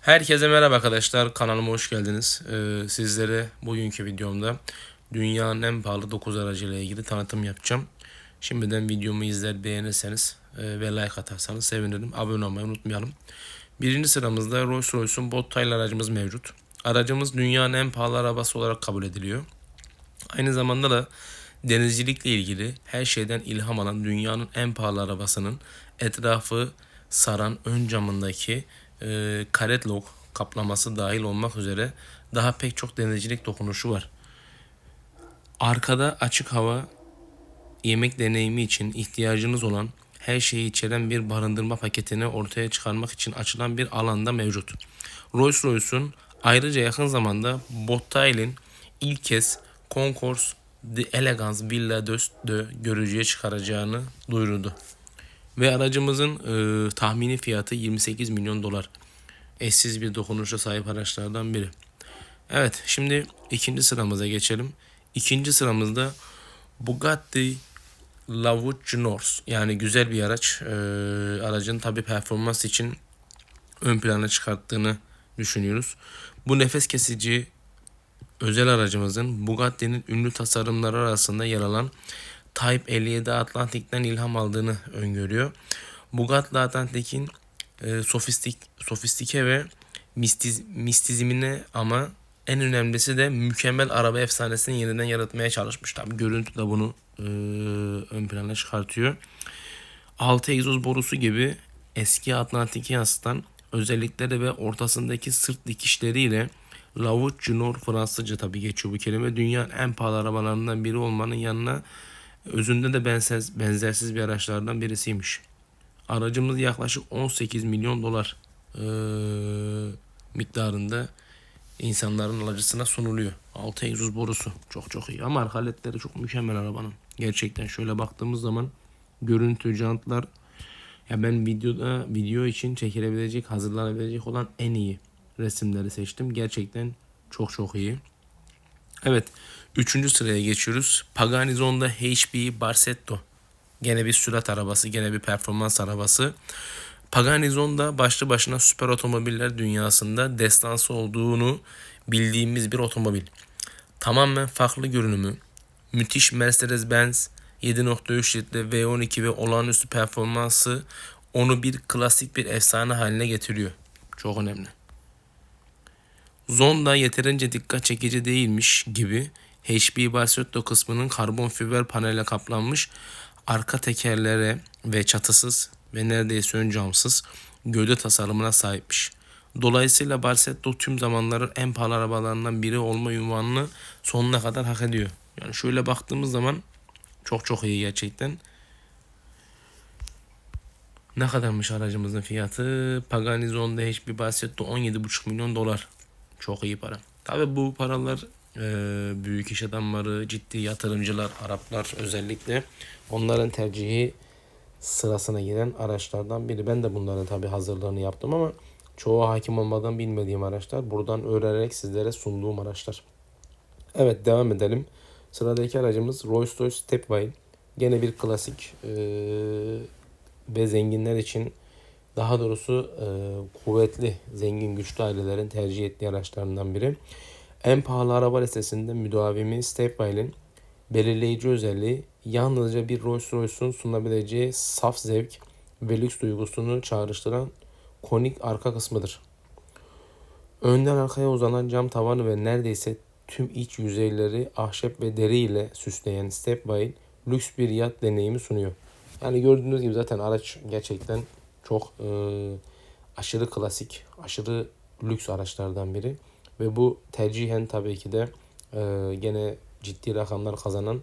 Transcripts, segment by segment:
Herkese merhaba arkadaşlar. Kanalıma hoş geldiniz. Ee, sizlere bugünkü videomda dünyanın en pahalı 9 aracıyla ilgili tanıtım yapacağım. Şimdiden videomu izler beğenirseniz e, ve like atarsanız sevinirim. Abone olmayı unutmayalım. Birinci sıramızda Rolls Royce'un Bottail aracımız mevcut. Aracımız dünyanın en pahalı arabası olarak kabul ediliyor. Aynı zamanda da denizcilikle ilgili her şeyden ilham alan dünyanın en pahalı arabasının etrafı saran ön camındaki e, karet log kaplaması dahil olmak üzere daha pek çok denizcilik dokunuşu var. Arkada açık hava yemek deneyimi için ihtiyacınız olan her şeyi içeren bir barındırma paketini ortaya çıkarmak için açılan bir alanda mevcut. Rolls Royce'un ayrıca yakın zamanda Bottail'in ilk kez Concours de Elegance Villa d'Öst'ü görücüye çıkaracağını duyurdu. Ve aracımızın e, tahmini fiyatı 28 milyon dolar. Eşsiz bir dokunuşa sahip araçlardan biri. Evet şimdi ikinci sıramıza geçelim. İkinci sıramızda Bugatti Lavouche North yani güzel bir araç. E, aracın tabi performans için ön plana çıkarttığını düşünüyoruz. Bu nefes kesici özel aracımızın Bugatti'nin ünlü tasarımları arasında yer alan Type 57 Atlantic'ten ilham aldığını öngörüyor. Bugatti Atlantic'in e, sofistik, sofistike ve mistiz, mistizmine ama en önemlisi de mükemmel araba efsanesini yeniden yaratmaya çalışmış. Tabi görüntü de bunu e, ön plana çıkartıyor. 6 egzoz borusu gibi eski Atlantik'i yansıtan özellikleri ve ortasındaki sırt dikişleriyle Lavouche Junior Fransızca tabi geçiyor bu kelime. Dünyanın en pahalı arabalarından biri olmanın yanına özünde de bensiz, benzersiz bir araçlardan birisiymiş. Aracımız yaklaşık 18 milyon dolar e, miktarında insanların alıcısına sunuluyor. 6 egzoz borusu çok çok iyi ama arka ledleri çok mükemmel arabanın. Gerçekten şöyle baktığımız zaman görüntü, jantlar ya ben videoda video için çekilebilecek, hazırlanabilecek olan en iyi resimleri seçtim. Gerçekten çok çok iyi. Evet. Üçüncü sıraya geçiyoruz. Pagani Zonda HB Barsetto. Gene bir sürat arabası, gene bir performans arabası. Pagani Zonda başlı başına süper otomobiller dünyasında destansı olduğunu bildiğimiz bir otomobil. Tamamen farklı görünümü, müthiş Mercedes-Benz 7.3 litre V12 ve olağanüstü performansı onu bir klasik bir efsane haline getiriyor. Çok önemli. Zonda yeterince dikkat çekici değilmiş gibi HB Barsetto kısmının karbon fiber panelle kaplanmış arka tekerlere ve çatısız ve neredeyse ön camsız gövde tasarımına sahipmiş. Dolayısıyla Barsetto tüm zamanların en pahalı arabalarından biri olma ünvanını sonuna kadar hak ediyor. Yani şöyle baktığımız zaman çok çok iyi gerçekten. Ne kadarmış aracımızın fiyatı? Pagani Zonda HB Barsetto 17,5 milyon dolar. Çok iyi para. Tabi bu paralar e, büyük iş adamları, ciddi yatırımcılar, Araplar özellikle onların tercihi sırasına giren araçlardan biri. Ben de bunların tabi hazırlığını yaptım ama çoğu hakim olmadan bilmediğim araçlar. Buradan öğrenerek sizlere sunduğum araçlar. Evet devam edelim. Sıradaki aracımız Rolls Royce Stepway. Gene bir klasik e, ve zenginler için daha doğrusu e, kuvvetli, zengin, güçlü ailelerin tercih ettiği araçlarından biri. En pahalı araba listesinde müdavimi Stepway'in belirleyici özelliği yalnızca bir Rolls Royce'un sunabileceği saf zevk ve lüks duygusunu çağrıştıran konik arka kısmıdır. Önden arkaya uzanan cam tavanı ve neredeyse tüm iç yüzeyleri ahşap ve deri ile süsleyen Stepway lüks bir yat deneyimi sunuyor. Yani gördüğünüz gibi zaten araç gerçekten çok e, aşırı klasik, aşırı lüks araçlardan biri. Ve bu tercihen tabii ki de e, gene ciddi rakamlar kazanan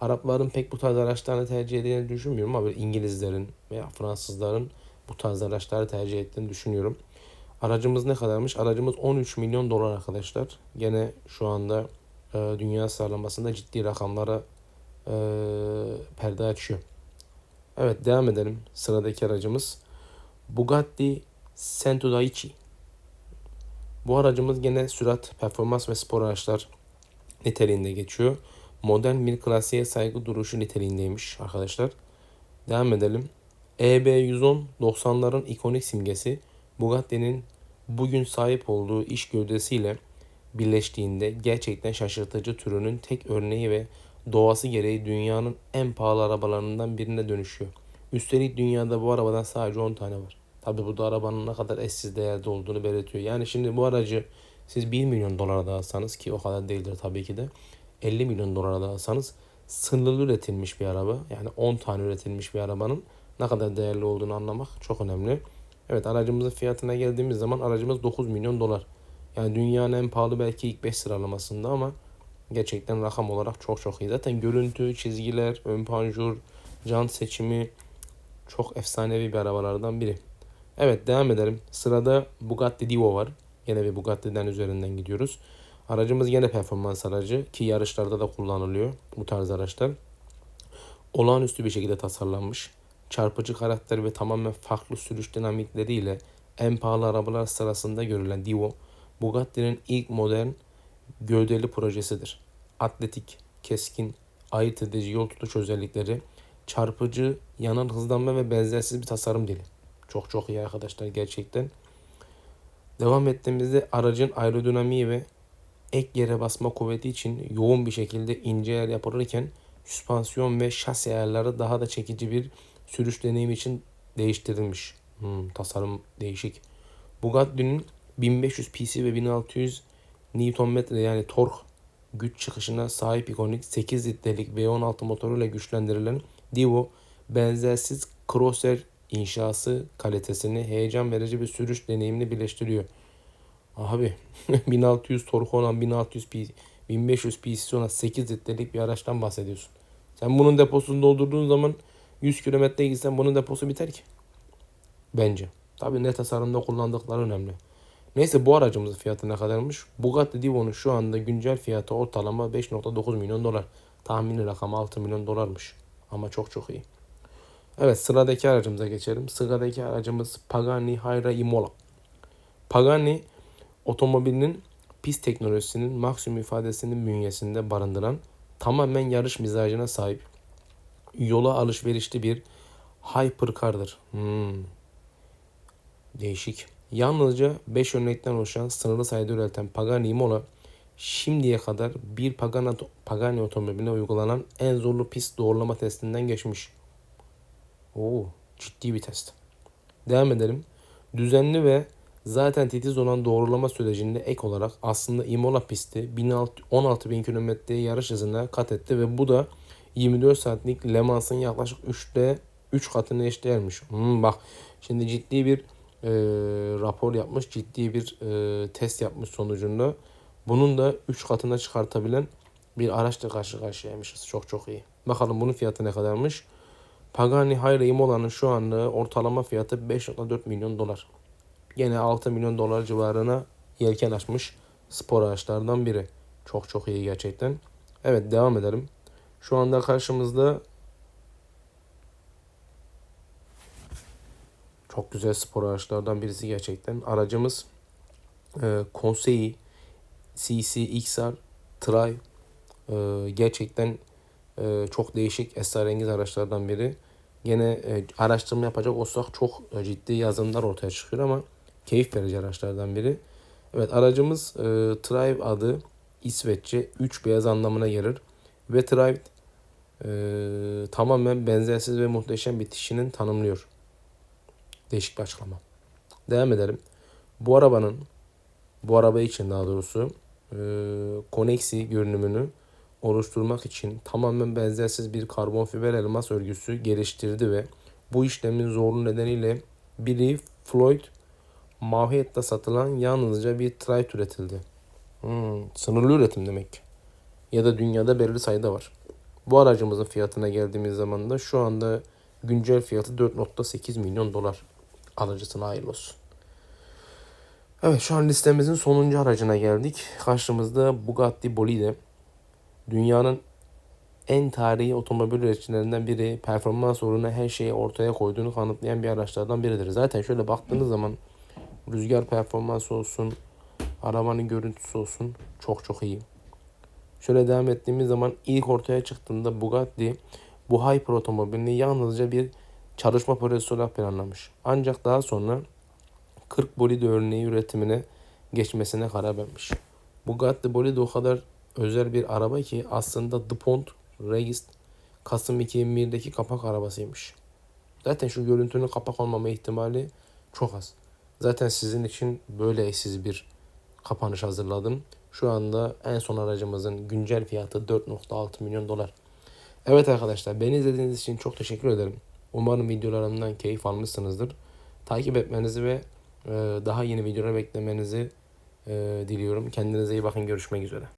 Arapların pek bu tarz araçlarını tercih edildiğini düşünmüyorum ama İngilizlerin veya Fransızların bu tarz araçları tercih ettiğini düşünüyorum. Aracımız ne kadarmış? Aracımız 13 milyon dolar arkadaşlar. Gene şu anda e, dünya sıralamasında ciddi rakamlara e, perde açıyor. Evet devam edelim. Sıradaki aracımız Bugatti Daichi. Bu aracımız gene sürat, performans ve spor araçlar niteliğinde geçiyor. Modern bir klasiğe saygı duruşu niteliğindeymiş arkadaşlar. Devam edelim. EB110 90'ların ikonik simgesi Bugatti'nin bugün sahip olduğu iş gövdesiyle birleştiğinde gerçekten şaşırtıcı türünün tek örneği ve doğası gereği dünyanın en pahalı arabalarından birine dönüşüyor. Üstelik dünyada bu arabadan sadece 10 tane var. Tabi bu da arabanın ne kadar eşsiz değerde olduğunu belirtiyor. Yani şimdi bu aracı siz 1 milyon dolara da alsanız ki o kadar değildir tabii ki de 50 milyon dolara da alsanız sınırlı üretilmiş bir araba. Yani 10 tane üretilmiş bir arabanın ne kadar değerli olduğunu anlamak çok önemli. Evet aracımızın fiyatına geldiğimiz zaman aracımız 9 milyon dolar. Yani dünyanın en pahalı belki ilk 5 sıralamasında ama gerçekten rakam olarak çok çok iyi. Zaten görüntü, çizgiler, ön panjur, jant seçimi çok efsanevi bir arabalardan biri. Evet devam edelim. Sırada Bugatti Divo var. Yine bir Bugatti'den üzerinden gidiyoruz. Aracımız yine performans aracı ki yarışlarda da kullanılıyor bu tarz araçlar. Olağanüstü bir şekilde tasarlanmış. Çarpıcı karakter ve tamamen farklı sürüş dinamikleriyle en pahalı arabalar sırasında görülen Divo, Bugatti'nin ilk modern gövdeli projesidir. Atletik, keskin, ayırt edici yol tutuş özellikleri, çarpıcı, yanan hızlanma ve benzersiz bir tasarım dili. Çok çok iyi arkadaşlar gerçekten. Devam ettiğimizde aracın aerodinamiği ve ek yere basma kuvveti için yoğun bir şekilde ince yer yapılırken süspansiyon ve şasi ayarları daha da çekici bir sürüş deneyimi için değiştirilmiş. Hmm, tasarım değişik. Bugatti'nin 1500 PC ve 1600 Nm yani tork güç çıkışına sahip ikonik 8 litrelik V16 motoruyla güçlendirilen Divo benzersiz crosser inşası kalitesini heyecan verici bir sürüş deneyimini birleştiriyor. Abi 1600 torku olan 1600 P, 1500 PC'si olan 8 litrelik bir araçtan bahsediyorsun. Sen bunun deposunu doldurduğun zaman 100 kilometre gitsen bunun deposu biter ki. Bence. Tabi ne tasarımda kullandıkları önemli. Neyse bu aracımızın fiyatı ne kadarmış? Bugatti Divo'nun şu anda güncel fiyatı ortalama 5.9 milyon dolar. Tahmini rakam 6 milyon dolarmış. Ama çok çok iyi. Evet sıradaki aracımıza geçelim. Sıradaki aracımız Pagani Hyra Imola. Pagani otomobilinin pist teknolojisinin maksimum ifadesinin bünyesinde barındıran tamamen yarış mizacına sahip yola alışverişli bir hypercar'dır. Hmm. Değişik. Yalnızca 5 örnekten oluşan sınırlı sayıda üreten Pagani Imola şimdiye kadar bir Pagani, Pagani otomobiline uygulanan en zorlu pist doğrulama testinden geçmiş. Oo, ciddi bir test. Devam edelim. Düzenli ve zaten titiz olan doğrulama sürecinde ek olarak aslında Imola pisti 16.000 kilometreye yarış hızına kat etti ve bu da 24 saatlik Le Mans'ın yaklaşık 3'te 3 katını eşdeğermiş. Hmm, bak şimdi ciddi bir e, rapor yapmış, ciddi bir e, test yapmış sonucunda. Bunun da 3 katına çıkartabilen bir araçla karşı karşıyaymışız. Çok çok iyi. Bakalım bunun fiyatı ne kadarmış? Pagani Hayra Imola'nın şu anda ortalama fiyatı 5.4 milyon dolar. Gene 6 milyon dolar civarına yelken açmış spor araçlardan biri. Çok çok iyi gerçekten. Evet devam edelim. Şu anda karşımızda çok güzel spor araçlardan birisi gerçekten. Aracımız e, Conseil CC XR Tri e, gerçekten e, çok değişik esrarengiz araçlardan biri. Gene e, araştırma yapacak olsak çok e, ciddi yazılımlar ortaya çıkıyor ama keyif verici araçlardan biri. Evet aracımız e, adı İsveççe 3 beyaz anlamına gelir. Ve Tribe e, tamamen benzersiz ve muhteşem bitişinin tanımlıyor. Değişik bir açıklama. Devam edelim. Bu arabanın bu araba için daha doğrusu e, koneksi görünümünü oluşturmak için tamamen benzersiz bir karbon fiber elmas örgüsü geliştirdi ve bu işlemin zorlu nedeniyle biri Floyd Mahiyette satılan yalnızca bir trite üretildi. Hmm, sınırlı üretim demek. Ya da dünyada belirli sayıda var. Bu aracımızın fiyatına geldiğimiz zaman da şu anda güncel fiyatı 4.8 milyon dolar. Alıcısına hayırlı olsun. Evet şu an listemizin sonuncu aracına geldik. Karşımızda Bugatti Bolide. Dünyanın en tarihi otomobil üreticilerinden biri performans uğruna her şeyi ortaya koyduğunu kanıtlayan bir araçlardan biridir. Zaten şöyle baktığınız zaman rüzgar performansı olsun, arabanın görüntüsü olsun çok çok iyi. Şöyle devam ettiğimiz zaman ilk ortaya çıktığında Bugatti bu Hyper otomobilini yalnızca bir çalışma projesi olarak planlamış. Ancak daha sonra 40 bolide örneği üretimine geçmesine karar vermiş. Bugatti bolide o kadar özel bir araba ki aslında DuPont Regis Kasım 2001'deki kapak arabasıymış. Zaten şu görüntünün kapak olmama ihtimali çok az. Zaten sizin için böyle eşsiz bir kapanış hazırladım. Şu anda en son aracımızın güncel fiyatı 4.6 milyon dolar. Evet arkadaşlar beni izlediğiniz için çok teşekkür ederim. Umarım videolarımdan keyif almışsınızdır. Takip etmenizi ve e, daha yeni videolar beklemenizi e, diliyorum. Kendinize iyi bakın. Görüşmek üzere.